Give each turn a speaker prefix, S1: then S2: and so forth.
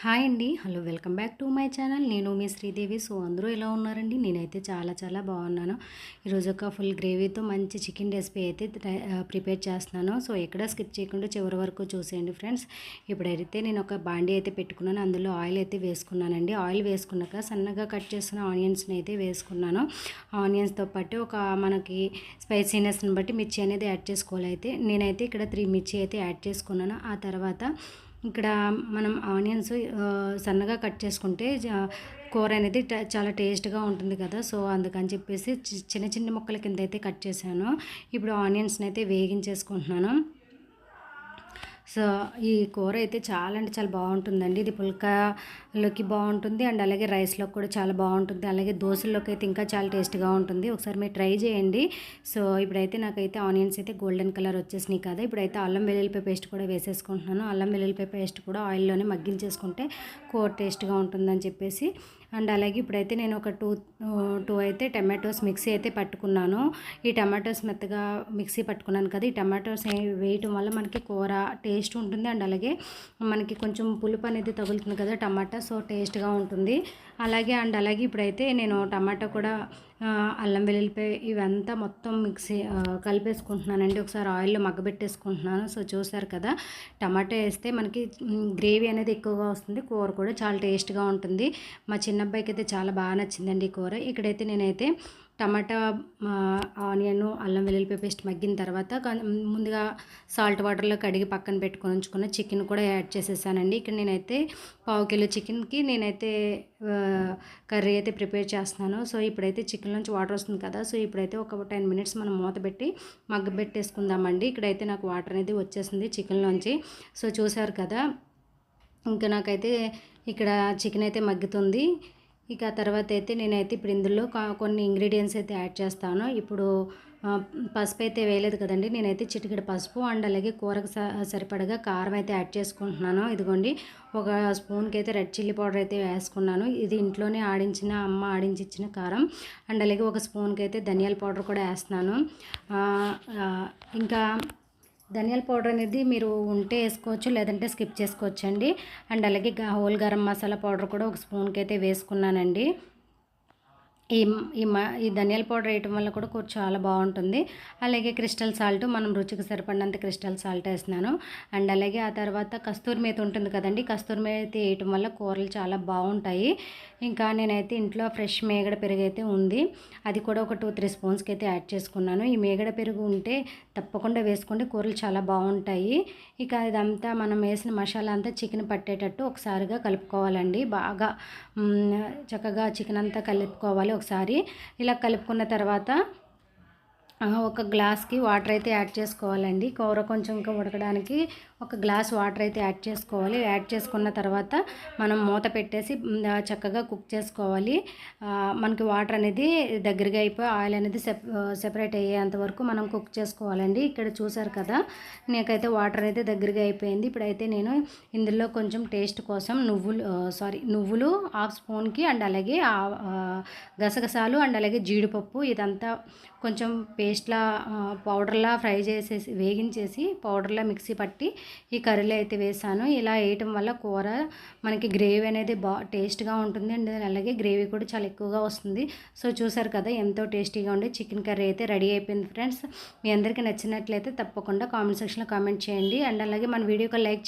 S1: Hi అండి. Hello welcome back to my channel. నేను మీ శ్రీదేవి. సో అందరూ ఎలా ఉన్నారండి? నేనైతే చాలా చాలా బాగున్నాను. ఈరోజు ఒక ఫుల్ గ్రేవీతో మంచి చికెన్ రెసిపీ అయితే ప్రిపేర్ చేస్తున్నాను. సో ఎక్కడ స్కిప్ చేయకుండా చివరి వరకు చూసేయండి ఫ్రెండ్స్. ఇప్పుడైతే నేను ఒక బాండీ అయితే పెట్టుకున్నాను. అందులో ఆయిల్ అయితే వేసుకున్నానండి. ఆయిల్ వేసుకున్నాక సన్నగా కట్ చేసిన ఆనియన్స్ని అయితే వేసుకున్నాను. ఆనియన్స్తో పాటు ఒక మనకి స్పైసీనెస్ని బట్టి మిర్చి అనేది యాడ్ చేసుకోవాలి అయితే. నేనైతే ఇక్కడ త్రీ మిర్చి అయితే యాడ్ చేసుకున్నాను. ఆ తర్వాత ఇక్కడ మనం ఆనియన్స్ సన్నగా కట్ చేసుకుంటే కూర అనేది చాలా టేస్ట్గా ఉంటుంది కదా. సో అందుకని చెప్పేసి చి- చిన్న చిన్న ముక్కల కింద అయితే కట్ చేశాను. ఇప్పుడు ఆనియన్స్ని అయితే వేగించేసుకుంటున్నాను. సో ఈ కూర అయితే చాలా అంటే చాలా బాగుంటుందండి. ఇది పుల్కాలోకి బాగుంటుంది అండ్ అలాగే రైస్లోకి కూడా చాలా బాగుంటుంది. అలాగే దోశల్లోకి అయితే ఇంకా చాలా టేస్ట్గా ఉంటుంది. ఒకసారి మీరు ట్రై చేయండి. సో ఇప్పుడైతే నాకైతే ఆనియన్స్ అయితే గోల్డెన్ కలర్ వచ్చేసినాయి కదా. ఇప్పుడైతే అల్లం వెల్లుల్లిపాయ పేస్ట్ కూడా వేసేసుకుంటున్నాను. అల్లం వెల్లుల్లిపాయ పేస్ట్ కూడా ఆయిల్లోనే మగ్గించేసుకుంటే కూర టేస్ట్గా ఉంటుందని చెప్పేసి అండ్ అలాగే ఇప్పుడైతే నేను ఒక టూ టూ అయితే టమాటోస్ మిక్సీ అయితే పట్టుకున్నాను. ఈ టమాటోస్ మెత్తగా మిక్సీ పట్టుకున్నాను కదా ఈ టమాటోస్ వేయటం వల్ల మనకి కూర టేస్ట్ ఉంటుంది. అండ్ అలాగే మనకి కొంచెం పులుపు అనేది తగులుతుంది కదా టమాటా సో టేస్ట్గా ఉంటుంది. అలాగే అండ్ అలాగే ఇప్పుడైతే నేను టమాటా కూడా అల్లం వెల్లుల్లిపాయ ఇవంతా మొత్తం మిక్సీ కలిపేసుకుంటున్నానండి. ఒకసారి ఆయిల్లో మగ్గబెట్టేసుకుంటున్నాను. సో చూసారు కదా టమాటా వేస్తే మనకి గ్రేవీ అనేది ఎక్కువగా వస్తుంది. కూర కూడా చాలా టేస్ట్గా ఉంటుంది. మా చిన్న అబ్బాయికి అయితే చాలా బాగా నచ్చిందండి ఈ కూర. ఇక్కడైతే నేనైతే టమాటా ఆనియన్ అల్లం వెల్లుల్లిపాయ పేస్ట్ మగ్గిన తర్వాత ముందుగా సాల్ట్ వాటర్లో కడిగి పక్కన పెట్టుకొని ఉంచుకున్న చికెన్ కూడా యాడ్ చేసేసానండి. ఇక్కడ నేనైతే పావు కిలో చికెన్కి నేనైతే కర్రీ అయితే ప్రిపేర్ చేస్తున్నాను. సో ఇప్పుడైతే చికెన్ నుంచి వాటర్ వస్తుంది కదా సో ఇప్పుడైతే ఒక టెన్ మినిట్స్ మనం మూత పెట్టి మగ్గబెట్టేసుకుందామండి ఇక్కడైతే నాకు వాటర్ అనేది వచ్చేసింది చికెన్లోంచి సో చూసారు కదా ఇంకా నాకైతే ఇక్కడ చికెన్ అయితే మగ్గుతుంది. ఇక ఆ తర్వాత అయితే నేనైతే ఇప్పుడు ఇందులో కొన్ని ఇంగ్రీడియంట్స్ అయితే యాడ్ చేస్తాను. ఇప్పుడు పసుపు అయితే వేయలేదు కదండి. నేనైతే చిటికెడు పసుపు అండ్ అలాగే కూరకు స- సరిపడగా కారం అయితే యాడ్ చేసుకుంటున్నాను. ఇదిగోండి ఒక స్పూన్కి అయితే రెడ్ చిల్లీ పౌడర్ అయితే వేసుకున్నాను. ఇది ఇంట్లోనే ఆడించిన అమ్మ ఆడించి ఇచ్చిన కారం అండ్ అలాగే ఒక స్పూన్కి అయితే ధనియాల పౌడర్ కూడా వేస్తున్నాను. ఇంకా ధనియాల పౌడర్ అనేది మీరు ఉంటే వేసుకోవచ్చు లేదంటే స్కిప్ చేసుకోవచ్చు అండి అండ్ అలాగే హోల్ గరం మసాలా పౌడర్ కూడా ఒక స్పూన్కి అయితే వేసుకున్నానండి. ఈ ఈ మ ఈ ధనియాల పౌడర్ వేయటం వల్ల కూడా కూర చాలా బాగుంటుంది. అలాగే క్రిస్టల్ సాల్ట్ మనం రుచికి సరిపడినంత క్రిస్టల్ సాల్ట్ వేస్తున్నాను. అండ్ అలాగే ఆ తర్వాత కస్తూరి మేతి ఉంటుంది కదండి కస్తూరి మేతి వేయటం వల్ల కూరలు చాలా బాగుంటాయి. ఇంకా నేనైతే ఇంట్లో ఫ్రెష్ మేగడ పెరుగు అయితే ఉంది. అది కూడా ఒక టూ త్రీ స్పూన్స్కి అయితే యాడ్ చేసుకున్నాను. ఈ మేగడ పెరుగు ఉంటే తప్పకుండా వేసుకుంటే కూరలు చాలా బాగుంటాయి. ఇక ఇదంతా మనం వేసిన మసాలా అంతా చికెన్ పట్టేటట్టు ఒకసారిగా కలుపుకోవాలండి. బాగా చక్కగా చికెన్ అంతా కలుపుకోవాలి. ఒకసారి ఇలా కలుపుకున్న తర్వాత ఒక గ్లాస్కి వాటర్ అయితే యాడ్ చేసుకోవాలండి. కూర కొంచెం ఇంకా ఉడకడానికి ఒక గ్లాస్ వాటర్ అయితే యాడ్ చేసుకోవాలి. యాడ్ చేసుకున్న తర్వాత మనం మూత పెట్టేసి చక్కగా కుక్ చేసుకోవాలి. మనకి వాటర్ అనేది దగ్గరగా అయిపోయి ఆయిల్ అనేది సెప్ సెపరేట్ అయ్యేంత వరకు మనం కుక్ చేసుకోవాలండి. ఇక్కడ చూసారు కదా నాకైతే వాటర్ అయితే దగ్గరగా అయిపోయింది. ఇప్పుడైతే నేను ఇందులో కొంచెం టేస్ట్ కోసం నువ్వులు సారీ నువ్వులు హాఫ్ స్పూన్కి అండ్ అలాగే గసగసాలు అండ్ అలాగే జీడిపప్పు ఇదంతా కొంచెం పేస్ట్లా పౌడర్లా ఫ్రై చేసేసి వేగించేసి పౌడర్లా మిక్సీ పట్టి ఈ కర్రీలో అయితే వేసాను. ఇలా వేయటం వల్ల కూర మనకి గ్రేవీ అనేది బా టేస్ట్గా ఉంటుంది. అండ్ అలాగే గ్రేవీ కూడా చాలా ఎక్కువగా వస్తుంది. సో చూసారు కదా ఎంతో టేస్టీగా ఉండే చికెన్ కర్రీ అయితే రెడీ అయిపోయింది ఫ్రెండ్స్. మీ అందరికీ నచ్చినట్లయితే తప్పకుండా కామెంట్ సెక్షన్లో కామెంట్ చేయండి. అండ్ అలాగే మన వీడియోకి లైక్ చేయండి